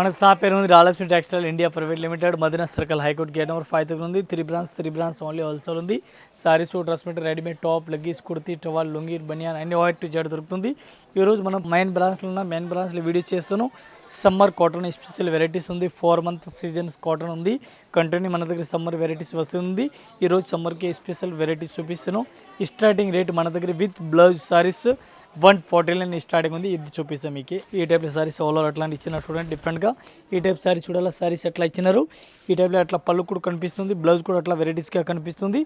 మన షాప్ పేరు ఉంది రాలక్ష్మి textile India private limited Madina circle high court gate number five దగ్గర ఉంది. Three branch three branch only wholesale ఉంది. Saris dress material readymade top leggings kurti towel lungi బనియాన్ అన్ని white to Z దొరుకుతుంది. ఈరోజు మనం మెయిన్ బ్రాంచ్లో ఉన్న మెయిన్ బ్రాంచ్లో వీడియో చేస్తున్నాం. సమ్మర్ కాటన్ స్పెషల్ వెరైటీస్ ఉంది. ఫోర్ మంత్ సీజన్స్ కాటన్ ఉంది. కంటిన్యూ మన దగ్గర సమ్మర్ వెరైటీస్ వస్తుంది. ఈరోజు సమ్మర్కి స్పెషల్ వెరైటీస్ చూపిస్తున్నాం. స్టార్టింగ్ రేట్ మన దగ్గర with blouse saris one forty nine starting ఉంది. ఇది చూపిస్తాం మీకు. ఈ టైప్లో సారీస్ ఓలో అట్లాంటి ఇచ్చినారు చూడండి డిఫరెంట్గా ఈ టైప్ సారీ చూడాలా? సారీస్ ఎట్లా ఇచ్చినారు? ఈ టైప్లో అట్లా పళ్ళు కూడా కనిపిస్తుంది బ్లౌజ్ కూడా అట్లా వెరైటీస్గా కనిపిస్తుంది.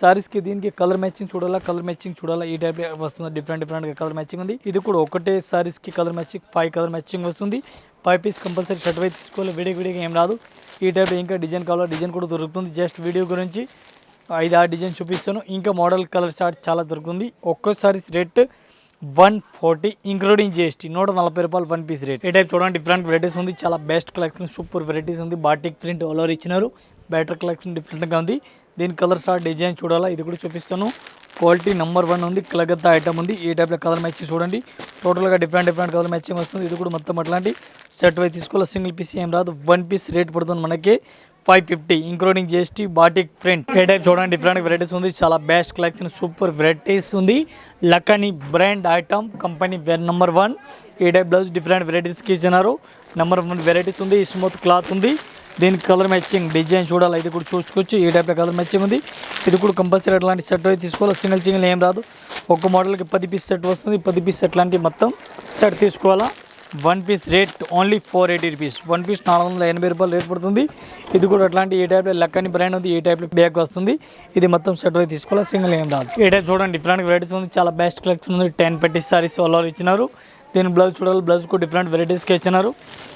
సారీస్కి దీనికి కలర్ మ్యాచింగ్ చూడాలా? కలర్ మ్యాచింగ్ చూడాలా? ఈ టైప్ వస్తుంది. డిఫరెంట్ డిఫరెంట్గా కలర్ మ్యాచింగ్ ఉంది. ఇది కూడా ఒకటే సారీస్కి colour matching five colour matching వస్తుంది. ఫైవ్ పీస్ కంపల్సరీ షర్ట్ వైపు తీసుకోవాలి. వీడియో వీడియోకి ఏం రాదు. ఈ టైప్లో ఇంకా డిజైన్ కావాలో? డిజైన్ కూడా దొరుకుతుంది. జస్ట్ వీడియో గురించి ఐదు ఆరు డిజైన్ చూపిస్తాను. ఇంకా మోడల్ కలర్ చార్ట్ చాలా దొరుకుతుంది. ఒక్కోసారి rate one forty including GST నూట నలభై రూపాయలు వన్ పీస్ రేట్ ఈ టైప్ చూడండి డిఫరెంట్ వెరైటీస్ ఉంది చాలా బెస్ట్ కలెక్షన్ సూపర్ వెరైటీస్ ఉంది. బాటిక్ ప్రింట్ ఆల్ ఓవర్ ఇచ్చినారు. బ్యాటర్ కలెక్షన్ డిఫరెంట్గా ఉంది. దీని కలర్ షార్ట్ డిజైన్ చూడాలా? ఇది కూడా చూపిస్తాను. క్వాలిటీ నెంబర్ వన్ ఉంది కలగత్తా ఐటమ్ ఉంది. ఈ టైప్లో కలర్ మ్యాచింగ్ చూడండి. టోటల్గా డిఫరెంట్ డిఫరెంట్ కలర్ మ్యాచింగ్ వస్తుంది. ఇది కూడా మొత్తం అట్లాంటి సెట్ వై తీసుకోవాలి? సింగిల్ పీస్ ఏం రాదు. వన్ పీస్ రేట్ పడుతుంది మనకి. Five fifty including GST batik print ఏ టైప్ చూడండి డిఫరెంట్ వెరైటీస్ ఉంది. చాలా బెస్ట్ కలెక్షన్ సూపర్ వెరైటీస్ ఉంది. లక్కని brand item company number one ఈ టైప్ బ్లౌజ్ డిఫరెంట్ వెరైటీస్కి ఇచ్చినారు. నెంబర్ వన్ వెరైటీస్ ఉంది స్మూత్ క్లాత్ ఉంది. దీనికి కలర్ మ్యాచింగ్ డిజైన్ చూడాలి ఇది కూడా చూసుకోవచ్చు. ఈ టైప్లో కలర్ మ్యాచింగ్ ఉంది. ఇది కూడా కంపల్సరీ అట్లాంటి సెట్ అయితే తీసుకోవాలి. సింగిల్ సింగిల్ ఏం రాదు. ఒక మోడల్కి పది పీస్ సెట్ వస్తుంది. పది పీస్ సెట్ మొత్తం సెట్ తీసుకోవాలా. One piece rate only four eighty rupees. One piece నాలుగు వందల ఎనభై రూపాయలు రేట్ పడుతుంది. ఇది కూడా అట్లాంటి ఏ టైప్లో లక్కని బ్రాండ్ ఉంది ఈ టైప్లో బ్యాగ్ వస్తుంది ఇది మొత్తం సెట్ అయితే తీసుకోవాలి సింగిల్ ఏం రాదు. ఏ టైప్ చూడండి డిఫరెంట్ వెరైటీస్ ఉంది చాలా బెస్ట్ కలెక్షన్ ఉంది. టెన్ పెట్టి సారీస్ వాళ్ళు ఇచ్చినారు. దీని బ్లౌజ్ చూడాలి బ్లౌజ్ కూడా డిఫరెంట్ వెరైటీస్కి ఇచ్చినారు.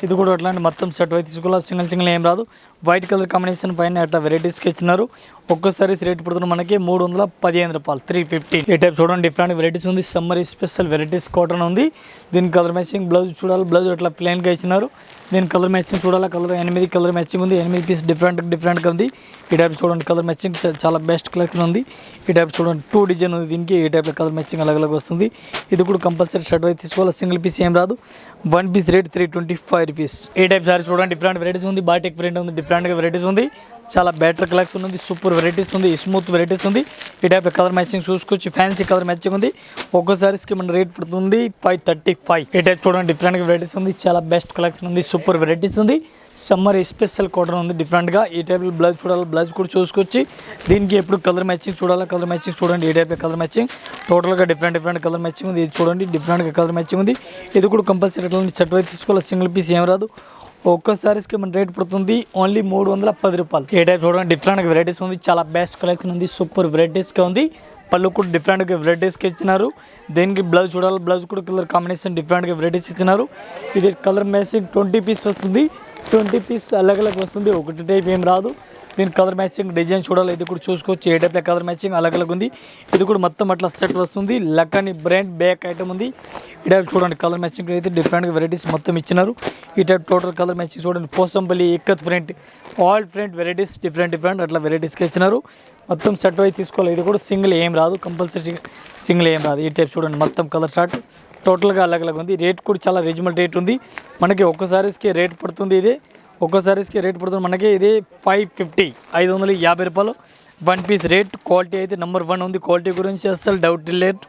ఇది కూడా అట్లాంటి మొత్తం సెట్ అయితే తీసుకోవాలి సింగిల్ సింగిల్ ఏం రాదు. వైట్ కలర్ కాంబినేషన్ పైన అట్లా వెరైటీస్కి ఇచ్చినారు. ఒక్కోసారి రేట్ పడుతుంది మనకి మూడు వందల పదిహేను రూపాయలు త్రీ ఫిఫ్టీ ఈ టైప్ చూడండి డిఫరెంట్ వెరైటీస్ ఉంది. సమ్మర్ స్పెషల్ వెరైటీస్ కాటన్ ఉంది. దీని కలర్ మ్యాచింగ్ బ్లౌజ్ చూడాలి. బ్లౌజ్ అట్లా ప్లెయిన్గా ఇచ్చినారు. దీని కలర్ మ్యాచింగ్ చూడాలి? కలర్ ఎనిమిది కలర్ మ్యాచింగ్ ఉంది. ఎనిమిది పీస్ డిఫరెంట్ డిఫరెంట్గా ఉంది. ఈ టైప్ చూడండి కలర్ మ్యాచింగ్ చాలా బెస్ట్ కలెక్షన్ ఉంది. ఈ టైప్ చూడండి టూ డిజైన్ ఉంది దీనికి. ఈ టైప్లో కలర్ మ్యాచింగ్ అలగ్ అలగ్ వస్తుంది. ఇది కూడా కంపల్సరీ షర్ట్ అయితే తీసుకోవాలి? సింగిల్ పీస్ ఏం రాదు. One piece rate three twenty five rupees ఈ టైప్ సారీ చూడండి డిఫరెంట్ వెరైటీస్ ఉంది. బాటిక్ ప్రింట్ ఉంది డిఫరెంట్గా వెరైటీస్ ఉంది. చాలా బెటర్ కలెక్షన్ ఉంది సూపర్ వెరైటీస్ ఉంది స్మూత్ వెరైటీస్ ఉంది. ఈ టైప్ కలర్ మ్యాచింగ్ చూసుకోవచ్చు ఫ్యాన్సీ కలర్ మ్యాచింగ్ ఉంది. ఒక్కోసారికి మన రేట్ పడుతుంది ఫైవ్ థర్టీ ఫైవ్ ఈ టైప్ చూడండి డిఫరెంట్ వెరైటీస్ ఉంది చాలా బెస్ట్ కలెక్షన్ ఉంది సూపర్ వెరైటీస్ ఉంది. సమ్మర్ స్పెషల్ కాటన్ ఉంది డిఫరెంట్గా ఈ టైప్ బ్లౌజ్ చూడాలి బ్లౌజ్ కూడా చూసుకోవచ్చు దీనికి ఎప్పుడు కలర్ మ్యాచింగ్ చూడాలి కలర్ మ్యాచింగ్ చూడండి ఈ టైప్ కలర్ మ్యాచింగ్ టోటల్గా డిఫరెంట్ డిఫరెంట్ కలర్ మ్యాచింగ్ ఉంది ఇది చూడండి డిఫరెంట్గా కలర్ మ్యాచింగ్ ఉంది. ఇది కూడా కంపల్సరీ సెట్ అయితే తీసుకోవాలి సింగిల్ పీస్ ఏం రాదు. ఒక్క సారీస్కి మన రేట్ పడుతుంది. ఓన్లీ మూడు వందల పది రూపాయలు. ఏ టైప్ చూడండి డిఫరెంట్ వెరైటీస్ ఉంది. చాలా బెస్ట్ కలెక్షన్ ఉంది. సూపర్ వెరైటీస్గా ఉంది. పళ్ళు కూడా డిఫరెంట్గా వెరైటీస్కి ఇచ్చినారు. దీనికి బ్లౌజ్ చూడాలి బ్లౌజ్ కూడా కలర్ కాంబినేషన్ డిఫరెంట్గా వెరైటీస్ ఇచ్చినారు. ఇది కలర్ మ్యాచింగ్ ట్వంటీ పీస్ వస్తుంది. ట్వంటీ పీస్ అలగ్ అలగ్ వస్తుంది. ఒకటి టైప్ ఏం రాదు. దీని కలర్ మ్యాచింగ్ డిజైన్ చూడాలి. ఇది కూడా చూసుకోవచ్చు. ఏ టైప్లో కలర్ మ్యాచింగ్ అలగ్ అలగ్ ఉంది. ఇది కూడా మొత్తం అట్లా సెట్ వస్తుంది. లక్కని బ్రాండ్ బ్యాక్ ఐటమ్ ఉంది. ఈ టైప్ చూడండి. కలర్ మ్యాచింగ్ అయితే డిఫరెంట్గా వెరైటీస్ మొత్తం ఇచ్చినారు. ఈ టైప్ టోటల్ కలర్ మ్యాచింగ్ చూడండి. Pochampally ikat front all front varieties different different అట్లా వెరైటీస్కి ఇచ్చినారు. మొత్తం సెట్ అయితే తీసుకోవాలి. ఇది కూడా సింగిల్ ఏం రాదు. కంపల్సరీ సింగిల్ ఏం రాదు. ఈ టైప్ చూడండి. మొత్తం కలర్ షార్ట్ టోటల్గా అలగ్ అలగ్ ఉంది. రేట్ కూడా చాలా రీజనబుల్ రేట్ ఉంది. మనకి ఒక్కసారిస్కే రేట్ పడుతుంది ఇది. ఒక్కో సారీస్కి రేట్ పడుతుంది. మనకి ఇది ఫైవ్ ఫిఫ్టీ ఐదు వందల యాభై రూపాయలు. వన్ పీస్ రేట్ క్వాలిటీ అయితే నెంబర్ వన్ ఉంది. క్వాలిటీ గురించి అసలు డౌట్ లేదు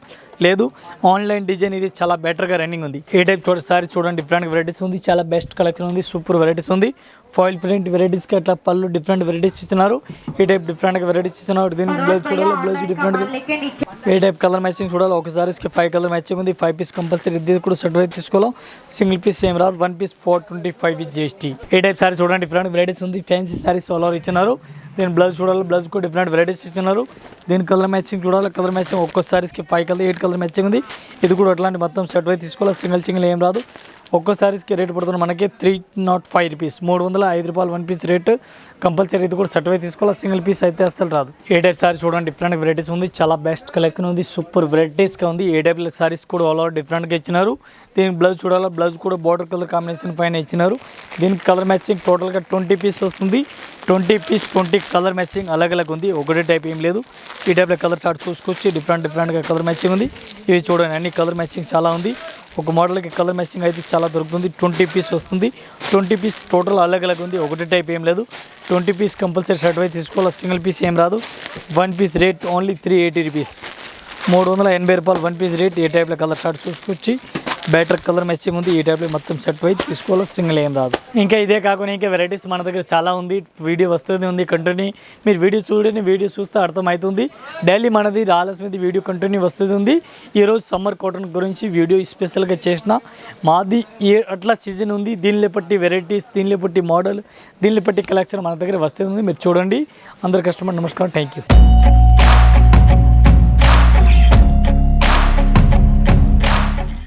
లేదు. ఆన్లైన్ డిజైన్ ఇది చాలా బెటర్గా రన్నింగ్ ఉంది. ఏ టైప్ చూడ సారీ చూడండి డిఫరెంట్ వెరైటీస్ ఉంది. చాలా బెస్ట్ కలెక్షన్ ఉంది సూపర్ వెరైటీస్ ఉంది. ఫాయిల్ ప్రింట్ వెరైటీస్కి అట్లా పళ్ళు డిఫరెంట్ వెరైటీస్ ఇచ్చినారు. ఈ టైప్ డిఫరెంట్గా వెరైటీస్ ఇచ్చినారు? దీన్ని బ్లౌజ్ చూడాలి? బ్లౌజ్ డిఫరెంట్ ఏ టైప్ కలర్ మ్యాచింగ్ చూడాలి ఒక సారీస్కి ఫైవ్ కలర్ మ్యాచింగ్ ఉంది. ఫైవ్ పీస్ కంపల్సరీ ఇది కూడా సెట్ అయితే తీసుకోవాలి. సింగిల్ పీస్ సేమ్ రాదు. One piece four twenty five with GST A type sari చూడండి. డిఫరెంట్ వెరైటీస్ ఉంది. ఫ్యాన్సీ సారీస్ ఆల్ ఓవర్ ఇచ్చినారు. దీని బ్లౌజ్ చూడాలి. బ్లౌజ్ కూడా డిఫరెంట్ వెరైటీస్ ఇచ్చినారు. దీని కలర్ మ్యాచింగ్ చూడాలి. కలర్ మ్యాచింగ్ ఒక్కో సారీస్కి five colour eight colour matching ఉంది. ఇది కూడా అట్లాంటి మొత్తం సెట్ అయితే తీసుకోవాలి. సింగిల్ సింగిల్ ఏం రాదు. ఒక్కో రేటు రేట్ పడుతుంది మనకి త్రీ నాట్ ఫైవ్ రూపీస్ మూడు వందల ఐదు రూపాయలు వన్ పీస్ రేటు. కంపల్సరీ ఇది కూడా సర్టిఫై తీసుకోవాలి? సింగిల్ పీస్ అయితే అస్సలు రాదు. ఏ టైప్ సారీస్ చూడండి డిఫరెంట్ వెరైటీస్ ఉంది. చాలా బెస్ట్ కలెక్షన్ ఉంది. సూపర్ వెరైటీస్గా ఉంది. ఏ టైప్ సారీస్ కూడా ఆల్ ఓవర్ డిఫరెంట్గా ఇచ్చినారు. దీనికి బ్లౌజ్ చూడాలి? బ్లౌజ్ కూడా బార్డర్ కలర్ కాంబినేషన్ పైన ఇచ్చినారు. దీనికి కలర్ మ్యాచింగ్ టోటల్గా ట్వంటీ పీస్ వస్తుంది. Twenty piece twenty colour matching అలగ్ అలగ్ ఉంది. ఒకటే టైప్ ఏం లేదు. ఈ టైప్లో కలర్ చార్ట్ చూసుకొచ్చి డిఫరెంట్ డిఫరెంట్గా కలర్ మ్యాచింగ్ ఉంది. ఇవి చూడండి అన్ని కలర్ మ్యాచింగ్ చాలా ఉంది. ఒక మోడల్కి కలర్ మ్యాచింగ్ అయితే చాలా దొరుకుతుంది. ట్వంటీ పీస్ వస్తుంది. ట్వంటీ పీస్ టోటల్ అలగ్ అలగ్ ఉంది. ఒకటి టైప్ ఏం లేదు. ట్వంటీ పీస్ కంపల్సరీ షర్ట్ అయితే తీసుకోవాలి? సింగిల్ పీస్ ఏం రాదు. One piece rate only three eighty rupees మూడు వందల ఎనభై రూపాయలు వన్ పీస్ రేట్ ఏ టైప్లో కలర్ షర్ట్ చూసుకొచ్చి బ్యాటర్ కలర్ మ్యాచింగ్ ఉంది. ఈ టైప్లో మొత్తం సెట్ అయి తీసుకోవాలి సింగిల్ ఏం రాదు. ఇంకా ఇదే కాకుండా ఇంకా వెరైటీస్ మన దగ్గర చాలా ఉంది. వీడియో వస్తుంది ఉంది కంటిన్యూ మీరు వీడియో చూడండి వీడియో చూస్తే అర్థమవుతుంది. డైలీ మనది రాలస్ మీద వీడియో కంటిన్యూ వస్తుంది ఉంది. ఈరోజు సమ్మర్ కాటన్ గురించి వీడియో స్పెషల్గా చేసిన మాది ఏ అట్లా సీజన్ ఉంది. దీనిలో బట్టి వెరైటీస్ దీనిలో బట్టి మోడల్ దీనిలో బట్టి కలెక్షన్ మన దగ్గర వస్తుంది మీరు చూడండి. అందరు కస్టమర్ నమస్కారం. Thank you